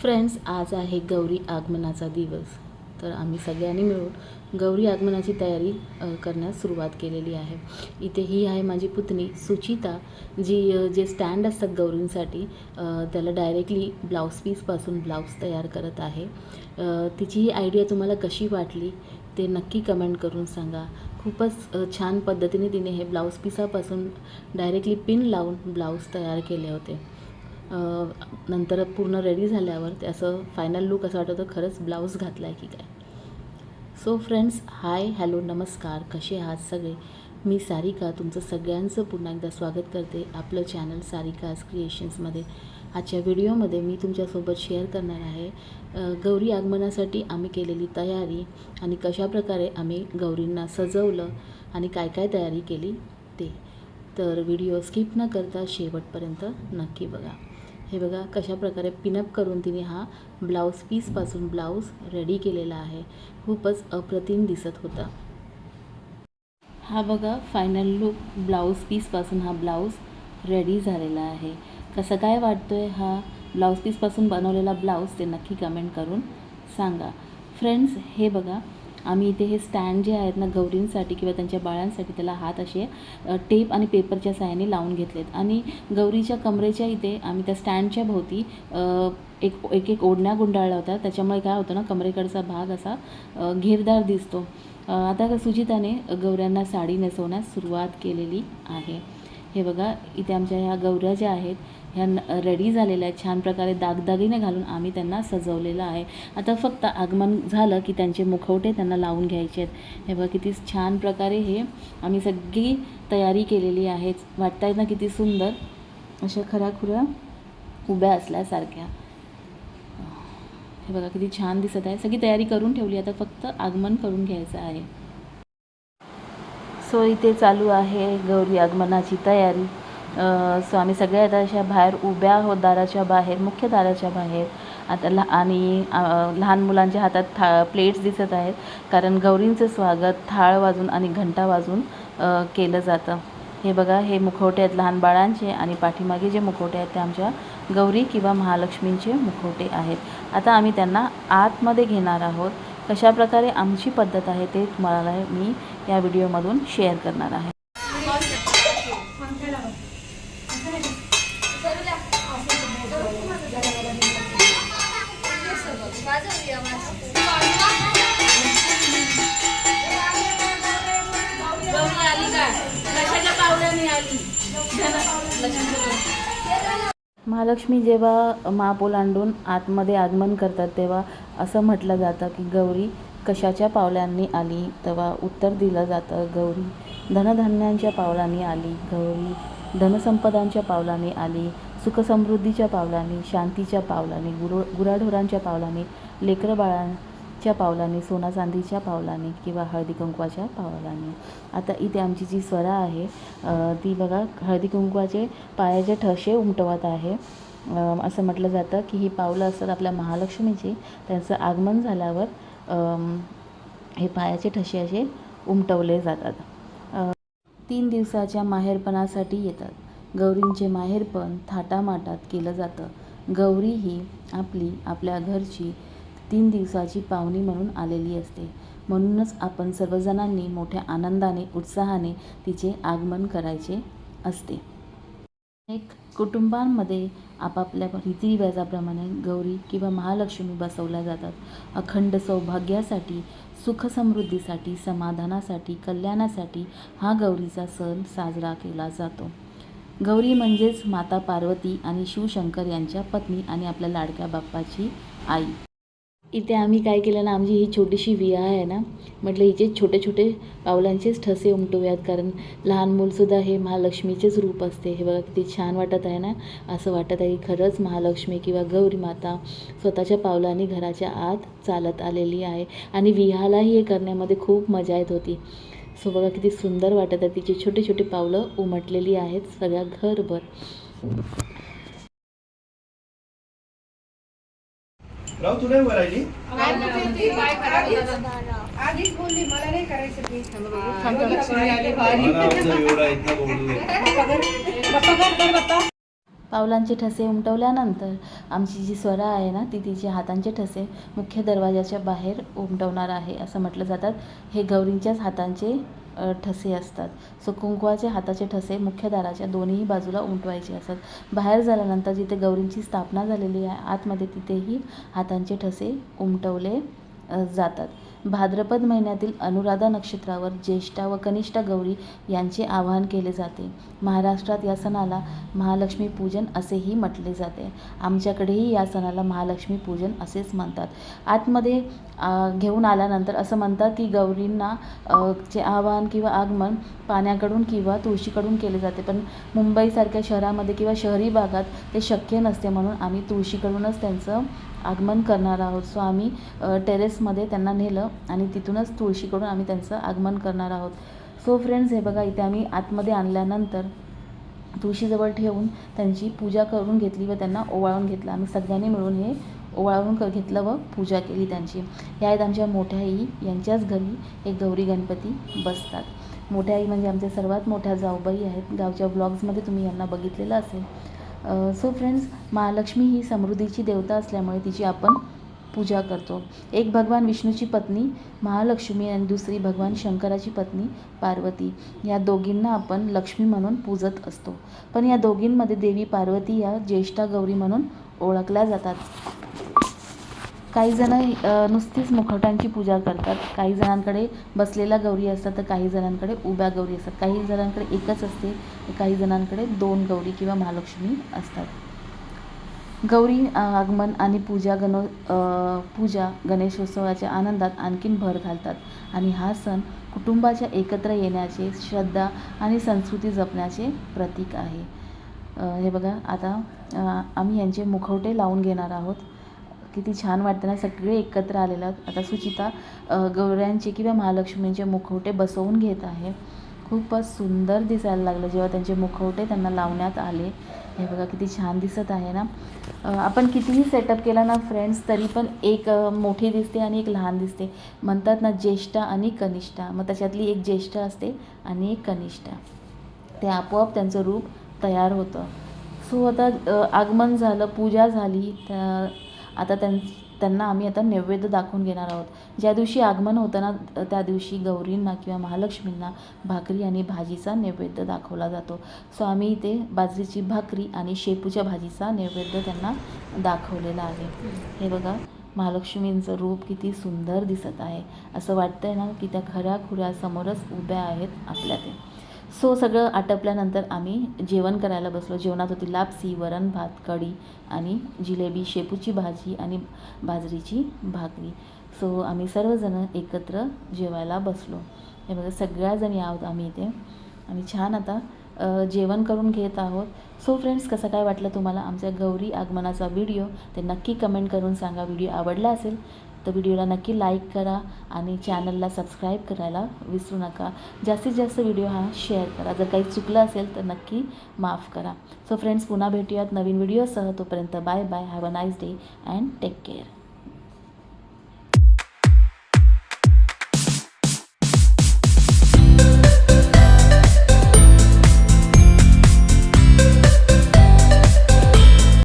Friends आज आहे गौरी आगमनाचा दिवस. तर आम्ही सगळ्यांनी मिळून गौरी आगमनाची तयारी करण्यास सुरुवात केलेली आहे. इथे ही आहे माझी पुतणी सुचिता जी जे स्टँड असतात गौरींसाठी त्याला डायरेक्टली ब्लाऊज पीसपासून ब्लाऊज तयार करत आहे. तिची ही आयडिया तुम्हाला कशी वाटली ते नक्की कमेंट करून सांगा. खूपच छान पद्धतीने तिने हे ब्लाऊज पिसापासून डायरेक्टली पिन लावून ब्लाऊज तयार केले होते. नंतर पूर्ण रेडी झाल्यावर ते असं फायनल लुक असं वाटतं खरंच ब्लाऊज घातला आहे की काय. सो फ्रेंड्स हाय हॅलो नमस्कार कसे आहात सगळे? मी सारिका तुमचं सगळ्यांचं पुन्हा एकदा स्वागत करते आपलं चॅनल सारिकाज क्रिएशन्समध्ये आजच्या व्हिडिओमध्ये मी तुमच्यासोबत शेअर करणार आहे गौरी आगमनासाठी आम्ही केलेली तयारी आणि कशाप्रकारे आम्ही गौरींना सजवलं आणि काय काय तयारी केली ते. तर व्हिडिओ स्किप न करता शेवटपर्यंत नक्की बघा. हे बघा कशा प्रकारे पिनअप करून तिने हा ब्लाऊज पीसपासून ब्लाऊज रेडी केलेला आहे. खूपच अप्रतिम दिसत होता. हा बघा फायनल लुक ब्लाऊज पीसपासून हा ब्लाऊज रेडी झालेला आहे. कसं काय वाटतोय हा ब्लाऊज पीसपासून बनवलेला ब्लाऊज ते नक्की कमेंट करून सांगा. फ्रेंड्स हे बघा आम्ही इथे हे स्टँड जे आहेत ना गौरींसाठी किंवा त्यांच्या बाळांसाठी त्याला हात असे टेप आणि पेपरच्या साहाय्याने लावून घेतलेत. आणि गौरीच्या कमरेच्या इथे आम्ही त्या स्टँडच्या भोवती एक एक एक ओढण्या गुंडाळल्या होत्या. त्याच्यामुळे काय होतं ना कमरेकडचा भाग असा घेरदार दिसतो. आता सुजिताने गौऱ्यांना साडी नेसवण्यास सुरुवात केलेली आहे. हे बघा इथे आमच्या ह्या गौऱ्या ज्या आहेत ह्या रेडी झालेल्या आहेत छान प्रकारे दागदागिने घालून आम्ही त्यांना सजवलेलं आहे. आता फक्त आगमन झालं की त्यांचे मुखवटे त्यांना लावून घ्यायचे आहेत. हे बघा किती छान प्रकारे हे आम्ही सगळी तयारी केलेली आहे. वाटत आहेत ना किती सुंदर? अशा खऱ्याखुऱ्या उभ्या असल्यासारख्या. हे बघा किती छान दिसत आहे. सगळी तयारी करून ठेवली. आता फक्त आगमन करून घ्यायचं आहे. सो इथे चालू आहे गौरी आगमनाची तयारी. सो आम्ही सगळ्या आता अशा बाहेर उभ्या आहोत दाराच्या बाहेर मुख्य दाराच्या बाहेर. आता लहा आणि लहान मुलांच्या हातात था प्लेट्स दिसत आहेत. कारण गौरींचं स्वागत थाळ वाजून आणि घंटा वाजून केलं जातं. हे बघा हे मुखवटे आहेत लहान बाळांचे आणि पाठीमागे जे मुखवटे आहेत ते आमच्या गौरी किंवा महालक्ष्मींचे मुखवटे आहेत. आता आम्ही त्यांना आतमध्ये घेणार आहोत. कशा प्रकारे आमची पद्धत आहे ते तुम्हाला मी या व्हिडिओमधून शेअर करणार आहे. महालक्ष्मी जेव्हा माप आतमध्ये आगमन करतात तेव्हा असं म्हटलं जातं की गौरी कशाच्या पावलांनी आली? तेव्हा उत्तर दिलं जातं गौरी धनधान्यांच्या पावलांनी आली गौरी धनसंपदांच्या पावलांनी आली सुखसमृद्धीच्या पावलांनी शांतीच्या पावलांनी गुरु गुराढोरांच्या पावलांनी लेकरं च्या पावलाने सोना चांदीच्या पावलाने किंवा हळदी कुंकवाच्या पावलाने. आता इथे आमची जी स्वरा आहे ती बघा हळदी कुंकवाचे पायाचे ठसे उमटवत आहे. असं म्हटलं जातं की ही पावलं असतात आपल्या महालक्ष्मीची. त्यांचं आगमन झाल्यावर हे पायाचे ठसे असे उमटवले जातात. तीन दिवसाच्या माहेरपणासाठी येतात. गौरींचे माहेरपण थाटामाटात केलं जातं. गौरी ही आपली आपल्या घरची तीन दिवसाची पाहुणी म्हणून आलेली असते. म्हणूनच आपण सर्वजणांनी मोठ्या आनंदाने उत्साहाने तिचे आगमन करायचे असते. एक कुटुंबांमध्ये आपापल्या रीतिरिवाजाप्रमाणे गौरी किंवा महालक्ष्मी बसवल्या जातात. अखंड सौभाग्यासाठी सुखसमृद्धीसाठी समाधानासाठी कल्याणासाठी हा गौरीचा सण साजरा केला जातो. गौरी म्हणजेच माता पार्वती आणि शिवशंकर यांच्या पत्नी आणि आपल्या लाडक्या बाप्पाची आई. इथे आम्ही काय केलं ना आमची ही छोटीशी विया आहे ना म्हटलं हिचे छोटे छोटे पावलांचेच ठसे उमटूयात कारण लहान मूलसुद्धा हे महालक्ष्मीचेच रूप असते. हे बघा किती छान वाटत आहे ना असं वाटत आहे की खरंच महालक्ष्मी किंवा गौरी माता स्वतःच्या पावलांनी घराच्या आत चालत आलेली आहे. आणि विहालाही हे करण्यामध्ये खूप मजा येत होती. सो बघा किती सुंदर वाटत आहे तिची छोटे छोटे पावलं उमटलेली आहेत सगळ्या घरभर. राव आधीच बोलली मला नाही करायचं ते. मला आमचं एवढा इथं पावलांचे ठसे उमटवल्यानंतर आमची जी स्वरा आहे ना ती तिचे हातांचे ठसे मुख्य दरवाजाच्या बाहेर उमटवणार आहे असं म्हटलं जातात. हे गौरींच्याच हातांचे ठसे असतात. सो कुंकवाचे हाताचे ठसे मुख्य दाराच्या दोन्ही बाजूला उमटवायचे असतात बाहेर झाल्यानंतर जिथे गौरींची स्थापना झालेली आहे आतमध्ये तिथेही हातांचे ठसे उमटवले जातात. भाद्रपद महिन्यातील अनुराधा नक्षत्रावर ज्येष्ठा व कनिष्ठा गौरी यांचे आवाहन केले जाते. महाराष्ट्रात या सणाला महालक्ष्मी पूजन असेही म्हटले जाते. आमच्याकडेही या सणाला महालक्ष्मी पूजन असेच म्हणतात. आतमध्ये घेऊन आल्यानंतर असं म्हणतात की गौरींना चे आवाहन किंवा आगमन पाण्याकडून किंवा तुळशीकडून केले जाते. पण मुंबईसारख्या शहरामध्ये किंवा शहरी भागात ते शक्य नसते म्हणून आम्ही तुळशीकडूनच त्यांचं आगमन करणार आहोत. सो आम्ही टेरेसमध्ये त्यांना नेलं आणि तिथूनच तुळशीकडून आम्ही त्यांचं आगमन करणार आहोत. सो फ्रेंड्स हे बघा इथे आम्ही आतमध्ये आणल्यानंतर तुळशीजवळ ठेवून त्यांची पूजा करून घेतली व त्यांना ओवाळून घेतलं. आम्ही सगळ्यांनी मिळून हे ओवाळून क घेतलं व पूजा केली त्यांची. या आहेत आमच्या मोठ्या आई यांच्याच घरी एक गौरी गणपती बसतात. मोठ्या आई म्हणजे आमच्या सर्वात मोठ्या जाऊबाई आहेत. गावच्या ब्लॉग्समध्ये तुम्ही यांना बघितलेलं असेल. सो फ्रेंड्स महालक्ष्मी ही समृद्धीची देवता असल्यामुळे तिची आपण पूजा करतो. एक भगवान विष्णूची पत्नी महालक्ष्मी आणि दुसरी भगवान शंकराची पत्नी पार्वती. या दोघींना आपण लक्ष्मी म्हणून पूजत असतो. पण या दोघींमध्ये देवी पार्वती या ज्येष्ठा गौरी म्हणून ओळखल्या जातात. काही जण नुसतीच मुखवटांची पूजा करतात. काही जणांकडे बसलेला गौरी असतात तर काही जणांकडे उभ्या गौरी असतात. काही जणांकडे एकच असते तर काही जणांकडे दोन गौरी किंवा महालक्ष्मी असतात. गौरी आगमन आणि पूजा गण पूजा गणेशोत्सवाच्या आनंदात आणखीन भर घालतात. आणि हा सण कुटुंबाच्या एकत्र येण्याचे श्रद्धा आणि संस्कृती जपण्याचे प्रतीक आहे. हे बघा आता आम्ही यांचे मुखवटे लावून घेणार आहोत. किती छान वाटतं ना सगळे एकत्र आलेले. आहेत आता सुचिता गौऱ्यांचे किंवा महालक्ष्मींचे मुखवटे बसवून घेत आहे. खूपच सुंदर दिसायला लागलं जेव्हा त्यांचे मुखवटे त्यांना लावण्यात आले. हे बघा किती छान दिसत आहे ना. आपण कितीही सेटअप केला ना फ्रेंड्स तरी पण एक मोठी दिसते आणि एक लहान दिसते. म्हणतात ना ज्येष्ठा आणि कनिष्ठा. मग त्याच्यातली एक ज्येष्ठ असते आणि एक कनिष्ठा. ते आपोआप त्यांचं रूप तयार होतं. सो आता आगमन झालं पूजा झाली. त्या आता त्यां त्यांना आम्ही आता नैवेद्य दाखवून घेणार आहोत. ज्या दिवशी आगमन होतं ना त्या दिवशी गौरींना किंवा महालक्ष्मींना भाकरी आणि भाजीचा नैवेद्य दाखवला जातो. सो आम्ही इथे बाजरीची भाकरी आणि शेपूच्या भाजीचा नैवेद्य त्यांना दाखवलेला आहे. हे बघा महालक्ष्मींचं रूप किती सुंदर दिसत आहे. असं वाटतंय ना की त्या खऱ्या खुऱ्या समोरच उभ्या आहेत आपल्या ते. सो सगळं आटपल्यानंतर आम्ही जेवण करायला बसलो. जेवणात होती लापसी वरण भात कढी आणि जिलेबी शेपूची भाजी आणि बाजरीची भाकरी. सो आम्ही सर्वजण एकत्र जेवायला बसलो. हे बघा सगळ्याजणी आहोत आम्ही इथे. आणि छान आता जेवण करून घेत आहोत. सो फ्रेंड्स कसं काय वाटलं तुम्हाला आमच्या गौरी आगमनाचा व्हिडिओ ते नक्की कमेंट करून सांगा. व्हिडिओ आवडला असेल तर व्हिडिओला नक्की लाईक करा आणि चॅनलला सबस्क्राईब करायला विसरू नका. जास्तीत जास्त व्हिडिओ हा शेअर करा. जर काही चुकलं असेल तर नक्की माफ करा. सो फ्रेंड्स पुन्हा भेटूयात नवीन व्हिडिओसह तोपर्यंत bye bye have a nice day and take care